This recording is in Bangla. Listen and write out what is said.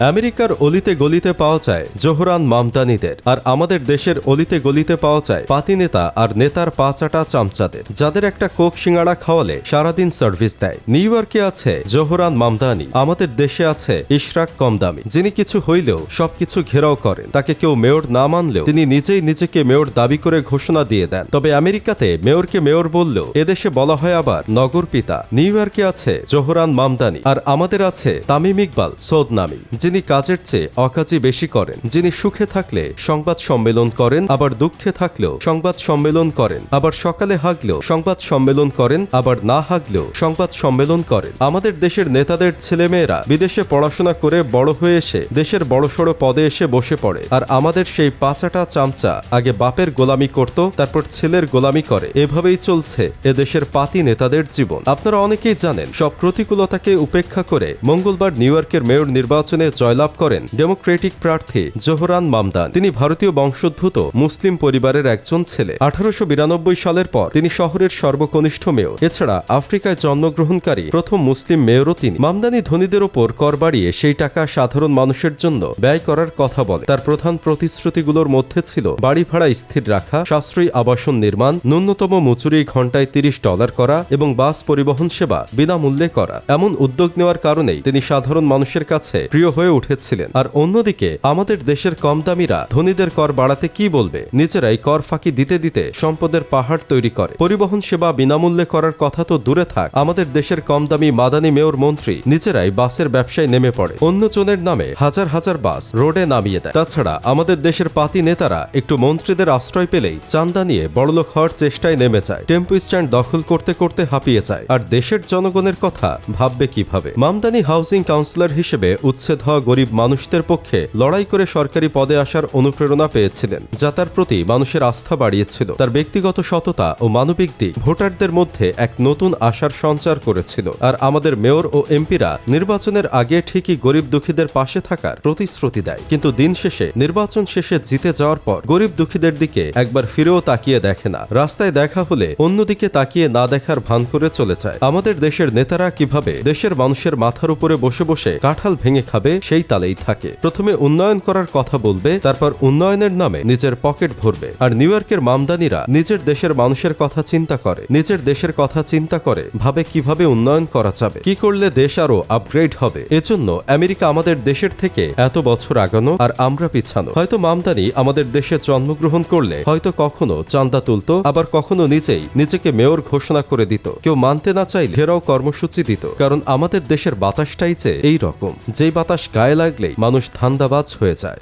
আমেরিকার অলিতে গলিতে পাওয়া যায় জোহরান মামদানিদের, আর আমাদের দেশের অলিতে গলিতে পাওয়া যায় পাতি নেতা আর নেতার পাচাটা চামচাদের, যাদের একটা কোক সিঙ্গাড়া খাওয়ালে সারাদিন সার্ভিস দেয়। নিউ ইয়র্কে আছে জোহরান মামদানি, আমাদের দেশে আছে ইশরাক কমদামি, যিনি কিছু হইলেও সবকিছু ঘেরাও করেন। তাকে কেউ মেয়র না মানলেও তিনি নিজেই নিজেকে মেয়র দাবি করে ঘোষণা দিয়ে দেন। তবে আমেরিকাতে মেয়রকে মেয়র বললেও এদেশে বলা হয় আবার নগর পিতা নিউ ইয়র্কে আছে জোহরান মামদানি, আর আমাদের আছে তামিম ইকবাল সৌদ নামি যিনি কাজের চেয়ে অকাজই বেশি করেন, যিনি সুখে থাকলে সংবাদ সম্মেলন করেন, আবার দুঃখে থাকলেও সংবাদ সম্মেলন করেন, আবার সকালে হাগলেও সংবাদ সম্মেলন করেন, আবার না হাগলেও সংবাদ সম্মেলন করেন। আমাদের দেশের নেতাদের ছেলেমেয়েরা বিদেশে পড়াশোনা করে বড় হয়ে এসে দেশের বড়সড় পদে এসে বসে পড়ে। আর আমাদের সেই পাঁচাটা চামচা আগে বাপের গোলামি করত, তারপর ছেলের গোলামি করে। এভাবেই চলছে এ দেশের পাতি নেতাদের জীবন। আপনারা অনেকেই জানেন, সব প্রতিকূলতাকে উপেক্ষা করে মঙ্গলবার নিউ ইয়র্কের মেয়র নির্বাচনে জয়লাভ করেন ডেমোক্রেটিক প্রার্থী জোহরান মামদান। তিনি ভারতীয় বংশোদ্ভূত মুসলিম পরিবারের একজন ছেলে। আঠারোশো বিরানব্বই সালের পর তিনি শহরের সর্বকনিষ্ঠ মেয়র। এছাড়া আফ্রিকায় জন্মগ্রহণকারী প্রথম মুসলিম মেয়রও তিনি। মামদানি ধনীদের ওপর কর বাড়িয়ে সেই টাকা সাধারণ মানুষের জন্য ব্যয় করার কথা বলে। তার প্রধান প্রতিশ্রুতিগুলোর মধ্যে ছিল বাড়ি ভাড়া স্থির রাখা, সাশ্রয়ী আবাসন নির্মাণ, ন্যূনতম মজুরি ঘন্টায় তিরিশ ডলার করা এবং বাস পরিবহন সেবা বিনামূল্যে করা। এমন উদ্যোগ নেওয়ার কারণেই তিনি সাধারণ মানুষের কাছে প্রিয় হয়ে উঠেছিলেন। আর অন্যদিকে, আমাদের দেশের কম দামিরা ধনীদের কর বাড়াতে কি বলবে? নিজেরাই কর ফাঁকি দিতে দিতে সম্পদের পাহাড় তৈরি করে। পরিবহন সেবা বিনামূল্যে করার কথা তো দূরে থাক। আমাদের দেশের কম দামি মাদানি মেয়র মন্ত্রী নিজেরাই বাসের ব্যবসায় নেমে পড়ে। অন্যজনের নামে হাজার হাজার বাস রোডে নামিয়ে দেয়। তাছাড়া আমাদের দেশের পাতি নেতারা একটু মন্ত্রীদের আশ্রয় পেলেই চান্দা নিয়ে বড়লোক হওয়ার চেষ্টায় নেমে যায়। টেম্পো স্ট্যান্ড দখল করতে করতে হাঁপিয়ে যায়। আর দেশের জনগণের কথা ভাববে কীভাবে? মামদানি হাউসিং কাউন্সিলর হিসেবে উচ্ছেদ হওয়া গরিব মানুষদের পক্ষে লড়াই করে সরকারি পদে আসার অনুপ্রেরণা পেয়েছিলেন, যা তার প্রতি মানুষের আস্থা বাড়িয়েছিল। তার ব্যক্তিগত সততা ও মানবিক দিক ভোটারদের মধ্যে এক নতুন আশার সঞ্চার করেছিল। আর আমাদের মেয়র ও এমপিরা নির্বাচনের আগে ঠিকই গরিব দুঃখীদের পাশে থাকার প্রতিশ্রুতি দেয়। কিন্তু দিন শেষে, নির্বাচন শেষে জিতে যাওয়ার পর গরিব দুঃখীদের দিকে একবার ফিরেও তাকিয়ে দেখে না। রাস্তায় দেখা হলে অন্যদিকে তাকিয়ে না দেখার ভান করে চলে যায়। আমাদের দেশের নেতারা কীভাবে দেশের মানুষের মাথার উপরে বসে বসে কাঁঠাল ভেঙে খাবে সেই তালেই থাকে। প্রথমে উন্নয়ন করার কথা বলবে, তারপর উন্নয়নের নামে নিজের পকেট ভরবে। আর নিউ ইয়র্কের মামদানিরা নিজের দেশের মানুষের কথা চিন্তা করে, নিজের দেশের কথা চিন্তা করে, ভাবে কীভাবে উন্নয়ন করা যাবে, কি করলে দেশ আরও আপগ্রেড হবে। এজন্য আমেরিকা আমাদের দেশের থেকে এত বছর আগানো আর আমরা পিছানো। হয়তো মামদানি আমাদের দেশে জন্মগ্রহণ করলে হয়তো কখনো চান্দা তুলতো, আবার কখনো নিজেই নিজেকে মেয়র ঘোষণা করে দিত। কেউ মানতে না চাইলে ঘেরাও কর্মসূচি দিত, কারণ আমাদের দেশের বাতাসটাই যে এই রকম। যে বাতাস গায়ে লাগলেই মানুষ ধান্দাবাজ হয়ে যায়।